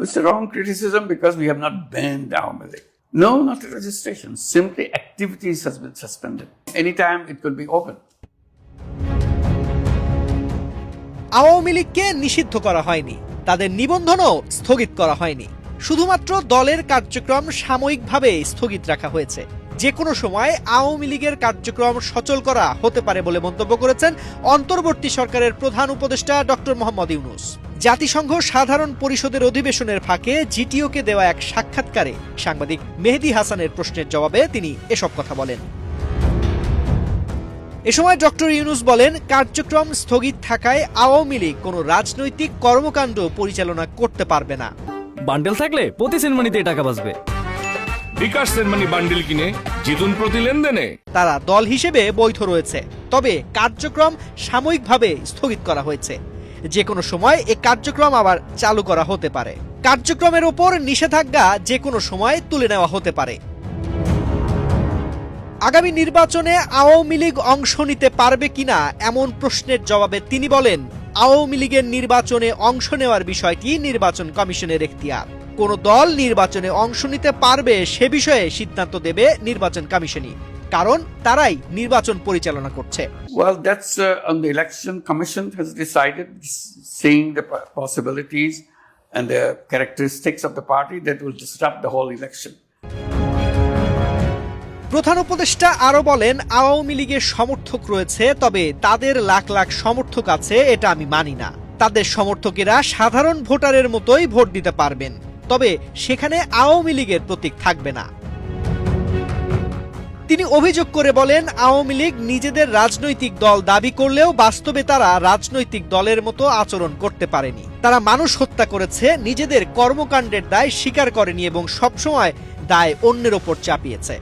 It's a wrong criticism because we have not banned Awami League. No, not registration. Simply activities has been suspended. Anytime it could be open. Awami লীগকে নিষিদ্ধ করা হয়নি তাদের নিবন্ধনও স্থগিত করা হয়নি শুধুমাত্র দলের কার্যক্রম সাময়িকভাবে স্থগিত রাখা হয়েছে যে কোনো সময় আওয়ামী লীগের কার্যক্রম সচল করা হতে পারে বলে মন্তব্য করেছেন অন্তর্বর্তী সরকারের প্রধান উপদেষ্টা ডক্টর মোহাম্মদ ইউনুস জাতিসংঘ সাধারণ পরিষদের অধিবেশনের ফাঁকে জিটিওকে দেওয়া এক সাক্ষাৎকারে সাংবাদিক মেহেদি হাসানের প্রশ্নের জবাবে তিনি এসব কথা বলেন। এ সময় ডক্টর ইউনুস বলেন কার্যক্রম স্থগিত থাকায় আওয়ামী লীগ কোনো রাজনৈতিক কর্মকাণ্ড পরিচালনা করতে পারবে না। বান্ডেল থাকলে প্রতি সেনমানিতে টাকা বাঁচবে। বিকাশ সেনমানি বান্ডিল কিনে জিতুন প্রতি লেনদেনে। তারা দল হিসেবে বৈধ রয়েছে তবে কার্যক্রম সাময়িকভাবে স্থগিত করা হয়েছে। যে কোনো সময় এ কার্যক্রম আবার চালু করা হতে পারে। কার্যক্রমের ওপর নিষেধাজ্ঞা যে কোনো সময় তুলে নেওয়া হতে পারে। আগামী নির্বাচনে আওয়ামী লীগ অংশ নিতে পারবে কিনা এমন প্রশ্নের জবাবে তিনি বলেন, আওয়ামী লীগের নির্বাচনে অংশ নেওয়ার বিষয়টি নির্বাচন কমিশনের এখতিয়ার। কোন দল নির্বাচনে অংশ নিতে পারবে সে বিষয়ে সিদ্ধান্ত দেবে নির্বাচন কমিশনই। কারণ তারাই নির্বাচন পরিচালনা করছে Well, that's uh, on the election commission has decided, seeing the possibilities and the characteristics of the party that will disrupt the whole election. প্রধান উপদেষ্টা আরও বলেন আওয়ামী লীগের সমর্থক রয়েছে তবে তাদের লাখ লাখ সমর্থক আছে এটা আমি মানি না তাদের সমর্থকেরা সাধারণ ভোটারের মতোই ভোট দিতে পারবেন তবে সেখানে আওয়ামী লীগের প্রতীক থাকবে না তিনি অভিযোগ করে বলেন, আওয়ামী লীগ নিজেদের রাজনৈতিক দল দাবি করলেও বাস্তবে তারা রাজনৈতিক দলের মতো আচরণ করতে পারেনি। তারা মানুষ হত্যা করেছে, নিজেদের কর্মকাণ্ডের দায় স্বীকার করেনি এবং সবসময় দায় অন্যের ওপর চাপিয়েছে।